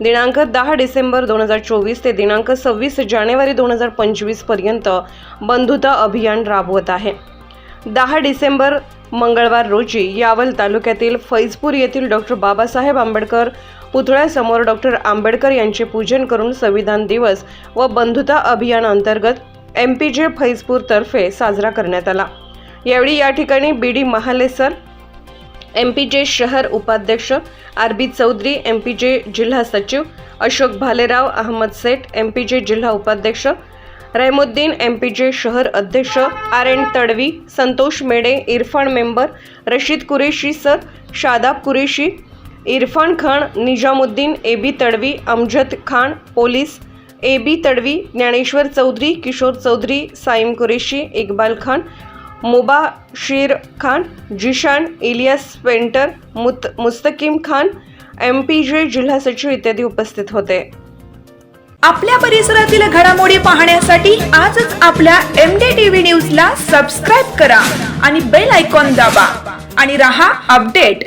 दिनांक दहा डिसेंबर दोन हजार चोवीस ते दिनांक सव्वीस जानेवारी दोन हजार पंचवीसपर्यंत बंधुता अभियान राबवत आहे. दहा डिसेंबर मंगळवार रोजी यावल तालुक्यातील फैजपूर येथील डॉक्टर बाबासाहेब आंबेडकर पुतळ्यासमोर डॉक्टर आंबेडकर यांचे पूजन करून संविधान दिवस व बंधुता अभियान अंतर्गत एम पी जे फैजपूरतर्फे साजरा करण्यात आला. यावेळी या ठिकाणी B D Mahale sir M P J शहर उपाध्यक्ष R B Chaudhari M P J जिल्हा सचिव Ashok Bhalerao Ahmad Seth M P J जिल्हा उपाध्यक्ष रहमुद्दीन एम पी जे शहर अध्यक्ष R N Tadvi Santosh Mede Irfan member Rashid Qureshi sir Shadab Qureshi Irfan Khan Nizamuddin A B Tadvi Amjad Khan police A B Tadvi Dnyaneshwar Chaudhari Kishor Chaudhari Saim Qureshi Iqbal Khan Mubashir Khan Zishan Ilyas painter मुत Mustakim Khan M P J जिल्हा सचिव इत्यादी उपस्थित होते. आपल्या परिसरातील घडामोडी पाहण्यासाठी आजच आपल्या एम डी टीव्ही न्यूज ला सबस्क्राईब करा आणि बेल आयकॉन दाबा आणि रहा अपडेट.